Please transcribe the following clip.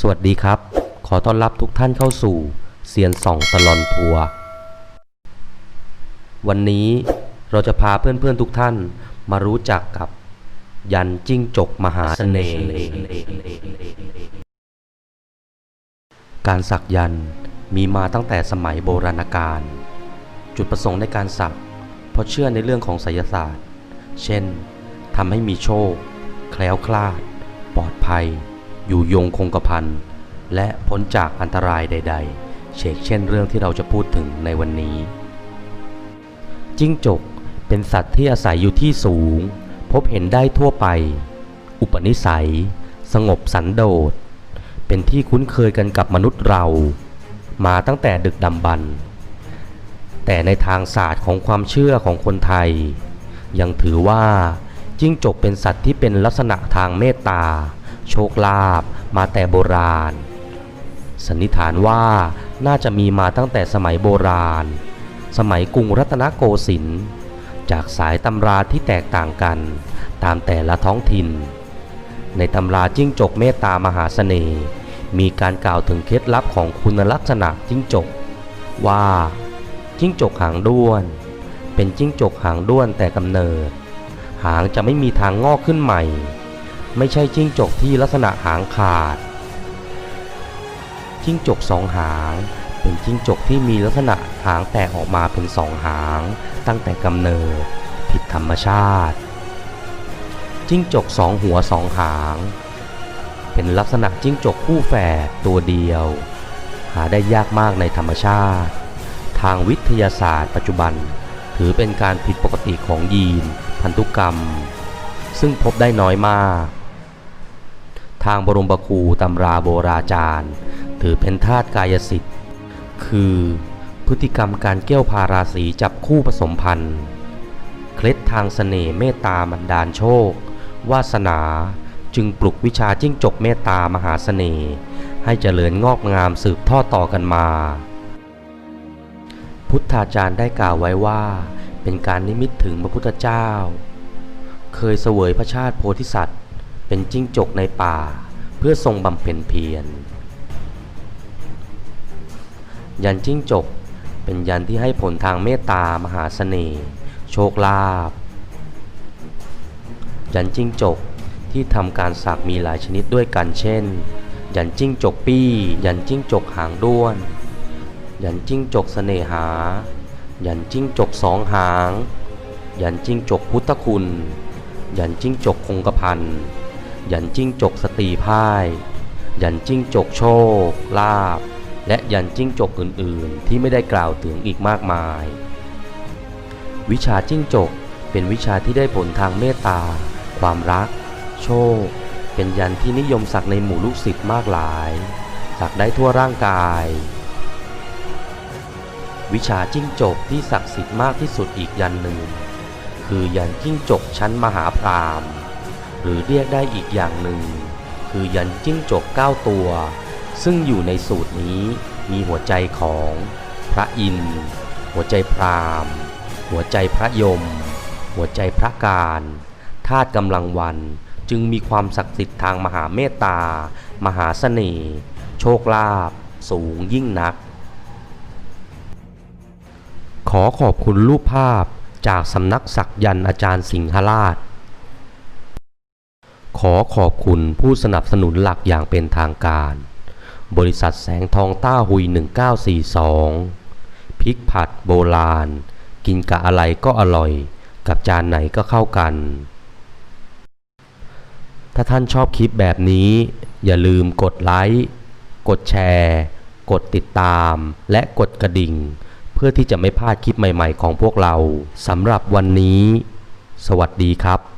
สวัสดีครับ ขอต้อนรับทุกท่านเข้าสู่เซียนส่องตลอนทัวร์ วันนี้เราจะพาเพื่อนๆทุกท่านมารู้จักกับยันจิ้งจกมหาเสน่ห์ การสักยันมีมาตั้งแต่สมัยโบราณกาล จุดประสงค์ในการสัก เพราะเชื่อในเรื่องของไสยศาสตร์ เช่น ทำให้มีโชค แคล้วคลาด ปลอดภัย อยู่ยงคงกระพันและพ้นจากอันตรายใด ๆ เชกเช่นเรื่องที่เราจะพูดถึงในวันนี้ จิ้งจกเป็นสัตว์ที่อาศัยอยู่ที่สูง พบเห็นได้ทั่วไป อุปนิสัย สงบสันโดษ เป็นที่คุ้นเคยกันกับมนุษย์เรา มาตั้งแต่ดึกดำบรรพ์แต่ในทางศาสตร์ของความเชื่อของคนไทย ยังถือว่าจิ้งจกเป็นสัตว์ที่เป็นลักษณะทางเมตตา โชคลาภมาแต่โบราณ สันนิษฐานว่าน่าจะมีมาตั้งแต่สมัยโบราณ สมัยกรุงรัตนโกสินทร์จากสายตำราที่แตกต่างกันตามแต่ละท้องถิ่น ในตำราจิ้งจกเมตตามหาเสน่ห์ มีการกล่าวถึงเคล็ดลับของคุณลักษณะจิ้งจก ว่าจิ้งจกหางด้วน เป็นจิ้งจกหางด้วนแต่กำเนิด หางจะไม่มีทางงอกขึ้นใหม่ ไม่ใช่จิ้งจกที่ลักษณะหางขาด จิ้งจกสองหาง เป็นจิ้งจกที่มีลักษณะหางแตกออกมาเป็นสองหาง ตั้งแต่กำเนิด ผิดธรรมชาติ จิ้งจกสองหัวสองหาง เป็นลักษณะจิ้งจกคู่แฝดตัวเดียว หาได้ยากมากในธรรมชาติ ทางวิทยาศาสตร์ปัจจุบัน ถือเป็นการผิดปกติของยีน พันธุกรรมซึ่งพบได้น้อยมาก ทางบรมบครูตำราโบราจารย์ ถือเป็นธาตุกายสิทธิ์ คือ พฤติกรรมการเกี่ยวพาราศีจับคู่ผสมพันธุ์ เคล็ดทางเสน่ห์เมตตาบันดาลโชค วาสนาจึงปลุกวิชาจิ้งจกเมตตามหาเสน่ห์ ให้เจริญงอกงามสืบทอดต่อกันมา พุทธาจารย์ได้กล่าวไว้ว่า เป็นการนิมิตถึงพระพุทธเจ้า เคยเสวยพระชาติโพธิสัตว์ เป็นจิ้งจกในป่า เพื่อทรงบำเพ็ญเพียร ยันจิ้งจกเป็นยันที่ให้ผลทางเมตตามหาเสน่ห์ โชคลาภ ยันจิ้งจกที่ทำการสักมีหลายชนิดด้วยกันเช่น ยันจิ้งจกปี้ ยันจิ้งจกหางด้วน ยันจิ้งจกเสน่หา ยันจิ้งจกสองหาง ยันจิ้งจกพุทธคุณ ยันจิ้งจกคงกระพัน ยันจิ้งจกสตรีพ่าย ยันจิ้งจกโชค ลาภและยันจิ้งจกอื่นๆ ที่ไม่ได้กล่าวถึงอีกมากมาย วิชาจิ้งจกเป็นวิชาที่ได้ผลทางเมตตา ความรัก โชค เป็นยันที่นิยมสักในหมู่ลูกศิษย์มากหลาย สักได้ทั่วร่างกาย วิชาจิ้งจกที่ศักดิ์สิทธิ์มากที่สุดอีกยันหนึ่ง คือยันจิ้งจกชั้นมหาพราม หรือเรียกได้อีกอย่างหนึ่ง คือยันจิ้งจกเก้าตัว ซึ่งอยู่ในสูตรนี้มีหัวใจของพระอินทร์หัวใจพราหมณ์ หัวใจพระยม หัวใจพระการธาตุกำลังวันจึงมีความศักดิ์สิทธิ์ทางมหาเมตตา มหาเสน่ห์ โชคลาภสูงยิ่งนัก ขอขอบคุณรูปภาพจากสำนักสักยันต์อาจารย์สิงหราช ขอขอบคุณผู้สนับสนุนหลักอย่างเป็นทางการ บริษัทแสงทองต้าหุย 1942 พริกผัดโบราณ กินกับอะไรก็อร่อย กับจานไหนก็เข้ากัน ถ้าท่านชอบคลิปแบบนี้ อย่าลืมกดไลค์ กดแชร์ กดติดตาม และกดกระดิ่ง เพื่อที่จะไม่พลาดคลิปใหม่ๆของพวกเราสำหรับวันนี้ สวัสดีครับ